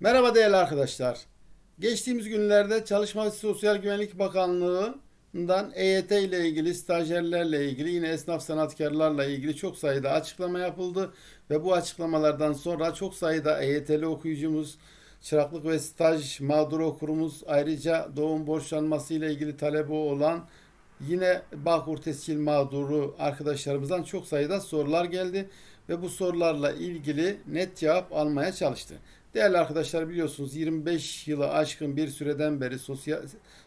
Merhaba değerli arkadaşlar. Geçtiğimiz günlerde Çalışma ve Sosyal Güvenlik Bakanlığı'ndan EYT ile ilgili, stajyerlerle ilgili, yine esnaf sanatkarlarla ilgili çok sayıda açıklama yapıldı. Ve bu açıklamalardan sonra çok sayıda EYT'li okuyucumuz, çıraklık ve staj mağduru okurumuz, ayrıca doğum borçlanması ile ilgili talebi olan yine Bağkur tescil mağduru arkadaşlarımızdan çok sayıda sorular geldi ve bu sorularla ilgili net cevap almaya çalıştı. Değerli arkadaşlar biliyorsunuz 25 yılı aşkın bir süreden beri Sosyal,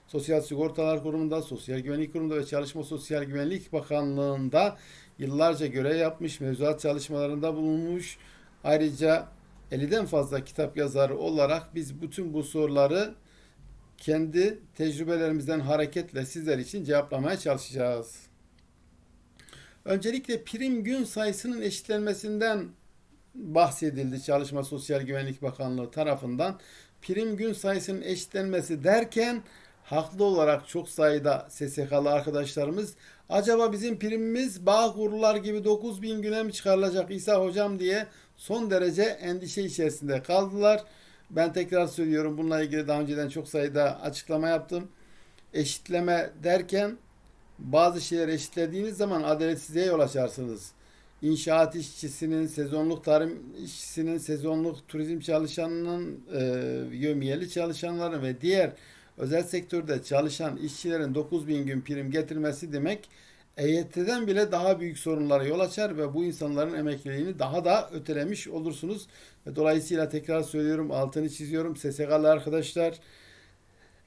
Sosyal Sigortalar Kurumu'nda, Sosyal Güvenlik Kurumu'nda ve Çalışma Sosyal Güvenlik Bakanlığı'nda yıllarca görev yapmış, mevzuat çalışmalarında bulunmuş. Ayrıca 50'den fazla kitap yazarı olarak biz bütün bu soruları kendi tecrübelerimizden hareketle sizler için cevaplamaya çalışacağız. Öncelikle prim gün sayısının eşitlenmesinden bahsedildi Çalışma Sosyal Güvenlik Bakanlığı tarafından. Prim gün sayısının eşitlenmesi derken haklı olarak çok sayıda SSK'lı arkadaşlarımız acaba bizim primimiz bağ kurullar gibi 9000 güne mi çıkarılacak İsa hocam diye son derece endişe içerisinde kaldılar. Ben tekrar söylüyorum bununla ilgili daha önceden çok sayıda açıklama yaptım. Eşitleme derken bazı şeyleri eşitlediğiniz zaman adaletsizliğe yol açarsınız. İnşaat işçisinin, sezonluk tarım işçisinin, sezonluk turizm çalışanının, e, yömiyeli çalışanların ve diğer özel sektörde çalışan işçilerin 9000 gün prim getirmesi demek EYT'den bile daha büyük sorunlara yol açar ve bu insanların emekliliğini daha da ötelemiş olursunuz. Dolayısıyla tekrar söylüyorum, altını çiziyorum. SSK'lı arkadaşlar,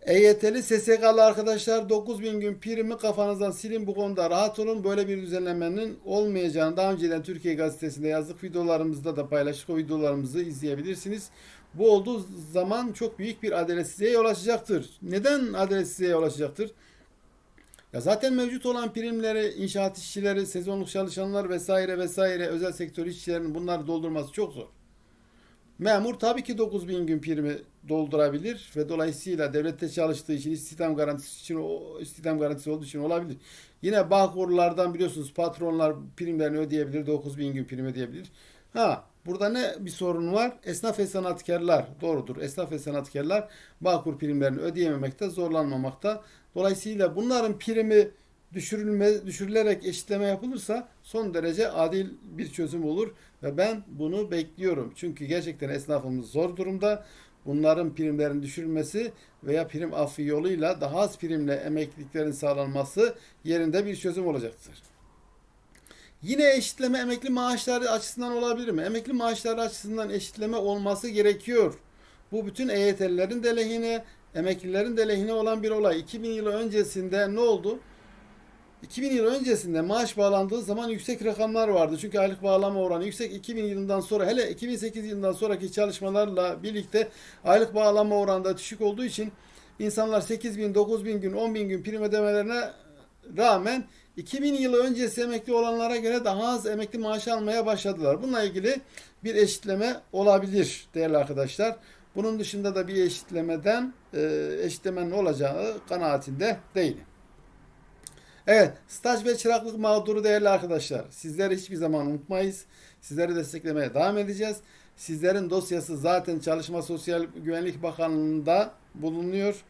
EYT'li SSK'lı arkadaşlar 9000 gün primi kafanızdan silin bu konuda rahat olun. Böyle bir düzenlemenin olmayacağını daha önceden Türkiye Gazetesi'nde yazdık. Videolarımızda da paylaştık. O videolarımızı izleyebilirsiniz. Bu olduğu zaman çok büyük bir adaletsizliğe yol açacaktır. Neden adaletsizliğe yol açacaktır? Ya zaten mevcut olan primleri, inşaat işçileri, sezonluk çalışanlar vesaire vesaire özel sektör işçilerinin bunları doldurması çok zor. Memur tabii ki 9000 gün primi doldurabilir ve dolayısıyla devlette çalıştığı için istihdam garantisi için o istihdam garantisi olduğu için olabilir. Yine Bağkurlardan biliyorsunuz patronlar primlerini ödeyebilir, 9000 gün prim ödeyebilir. Ha burada ne bir sorun var? Esnaf ve sanatkarlar doğrudur. Esnaf ve sanatkarlar Bağkur primlerini ödeyememekte, zorlanmamakta. Dolayısıyla bunların primi düşürülme, düşürülerek eşitleme yapılırsa son derece adil bir çözüm olur ve ben bunu bekliyorum. Çünkü gerçekten esnafımız zor durumda. Bunların primlerin düşürülmesi veya prim affı yoluyla daha az primle emekliliklerin sağlanması yerinde bir çözüm olacaktır. Yine eşitleme emekli maaşları açısından olabilir mi? Emekli maaşları açısından eşitleme olması gerekiyor. Bu bütün EYT'lilerin de lehine, emeklilerin de lehine olan bir olay. 2000 yılı öncesinde ne oldu? 2000 yıl öncesinde maaş bağlandığı zaman yüksek rakamlar vardı. Çünkü aylık bağlama oranı yüksek. 2000 yılından sonra hele 2008 yılından sonraki çalışmalarla birlikte aylık bağlama oranı da düşük olduğu için insanlar 8 bin, 9 bin gün, 10 bin gün prim ödemelerine rağmen 2000 yılı öncesi emekli olanlara göre daha az emekli maaşı almaya başladılar. Bununla ilgili bir eşitleme olabilir değerli arkadaşlar. Bunun dışında da bir eşitlemeden e, eşitlemenin olacağı kanaatinde değilim. Evet, staj ve çıraklık mağduru değerli arkadaşlar. Sizleri hiçbir zaman unutmayız. Sizleri desteklemeye devam edeceğiz. Sizlerin dosyası zaten Çalışma Sosyal Güvenlik Bakanlığı'nda bulunuyor.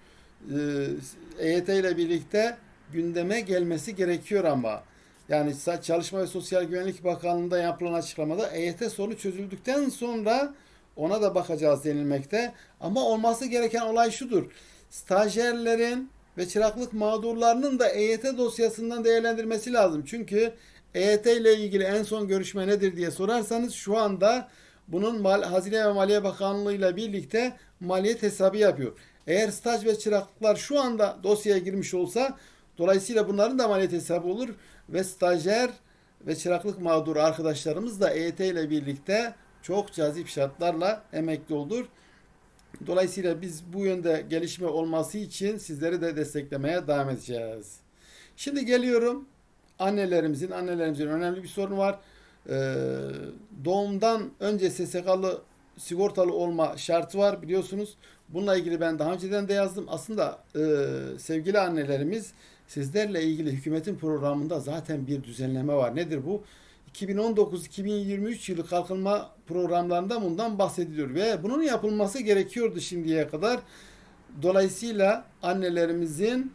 Ee, EYT ile birlikte gündeme gelmesi gerekiyor ama. Yani Çalışma ve Sosyal Güvenlik Bakanlığı'nda yapılan açıklamada EYT sorunu çözüldükten sonra ona da bakacağız denilmekte. Ama olması gereken olay şudur. Stajyerlerin ve çıraklık mağdurlarının da EYT dosyasından değerlendirmesi lazım. Çünkü EYT ile ilgili en son görüşme nedir diye sorarsanız şu anda bunun Hazine ve Maliye Bakanlığı ile birlikte maliyet hesabı yapıyor. Eğer staj ve çıraklıklar şu anda dosyaya girmiş olsa dolayısıyla bunların da maliyet hesabı olur ve stajyer ve çıraklık mağduru arkadaşlarımız da EYT ile birlikte çok cazip şartlarla emekli olur. Dolayısıyla biz bu yönde gelişme olması için sizleri de desteklemeye devam edeceğiz. Şimdi geliyorum annelerimizin, annelerimizin önemli bir sorunu var. Ee, doğumdan önce SSK'lı sigortalı olma şartı var biliyorsunuz. Bununla ilgili ben daha önceden de yazdım. Aslında e, sevgili annelerimiz sizlerle ilgili hükümetin programında zaten bir düzenleme var. Nedir bu? 2019-2023 yılı kalkınma programlarında bundan bahsediliyor ve bunun yapılması gerekiyordu şimdiye kadar. Dolayısıyla annelerimizin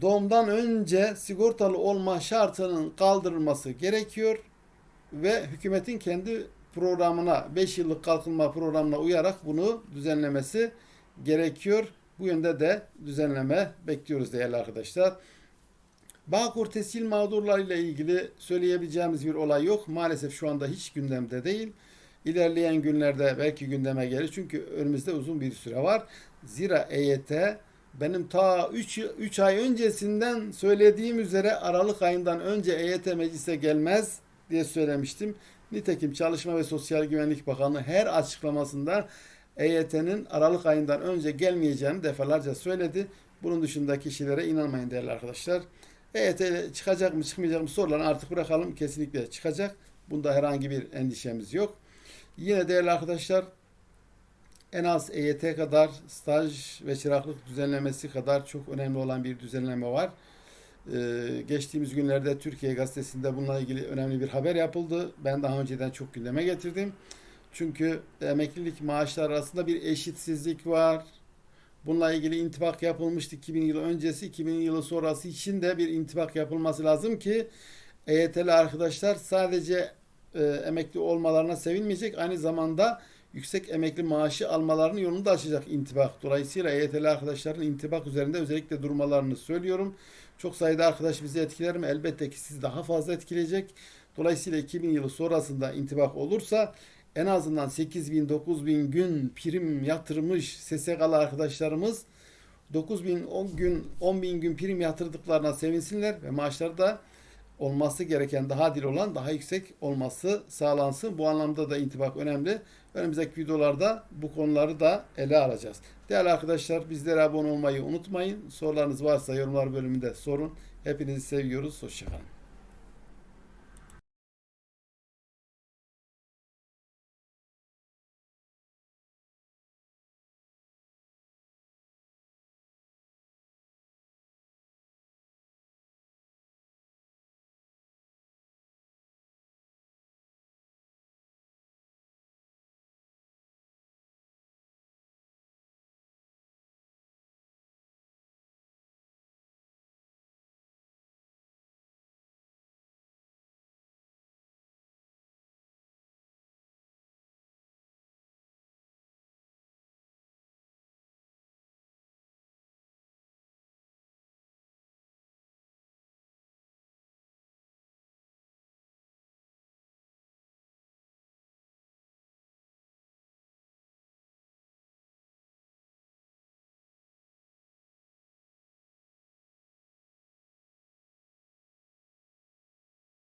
doğumdan önce sigortalı olma şartının kaldırılması gerekiyor ve hükümetin kendi programına 5 yıllık kalkınma programına uyarak bunu düzenlemesi gerekiyor. Bu yönde de düzenleme bekliyoruz değerli arkadaşlar. Bağkur tescil mağdurları ile ilgili söyleyebileceğimiz bir olay yok. Maalesef şu anda hiç gündemde değil. İlerleyen günlerde belki gündeme gelir. Çünkü önümüzde uzun bir süre var. Zira EYT benim ta 3 3 ay öncesinden söylediğim üzere Aralık ayından önce EYT meclise gelmez diye söylemiştim. Nitekim Çalışma ve Sosyal Güvenlik Bakanlığı her açıklamasında EYT'nin Aralık ayından önce gelmeyeceğini defalarca söyledi. Bunun dışındaki kişilere inanmayın değerli arkadaşlar. EYT çıkacak mı çıkmayacak mı sorularını artık bırakalım. Kesinlikle çıkacak. Bunda herhangi bir endişemiz yok. Yine değerli arkadaşlar en az EYT kadar staj ve çıraklık düzenlemesi kadar çok önemli olan bir düzenleme var. Ee, geçtiğimiz günlerde Türkiye Gazetesi'nde bununla ilgili önemli bir haber yapıldı. Ben daha önceden çok gündeme getirdim. Çünkü emeklilik maaşları arasında bir eşitsizlik var. Bununla ilgili intibak yapılmıştı 2000 yıl öncesi, 2000 yılı sonrası için de bir intibak yapılması lazım ki EYT'li arkadaşlar sadece e, emekli olmalarına sevinmeyecek, aynı zamanda yüksek emekli maaşı almalarının yolunu da açacak intibak. Dolayısıyla EYT'li arkadaşların intibak üzerinde özellikle durmalarını söylüyorum. Çok sayıda arkadaş bizi etkiler mi? Elbette ki sizi daha fazla etkileyecek. Dolayısıyla 2000 yılı sonrasında intibak olursa en azından 8 bin 9 bin gün prim yatırmış SSK'lı arkadaşlarımız 9 bin 10 gün 10 bin gün prim yatırdıklarına sevinsinler ve maaşları da olması gereken daha adil olan daha yüksek olması sağlansın. Bu anlamda da intibak önemli. Önümüzdeki videolarda bu konuları da ele alacağız. Değerli arkadaşlar bizlere abone olmayı unutmayın. Sorularınız varsa yorumlar bölümünde sorun. Hepinizi seviyoruz. Hoşçakalın.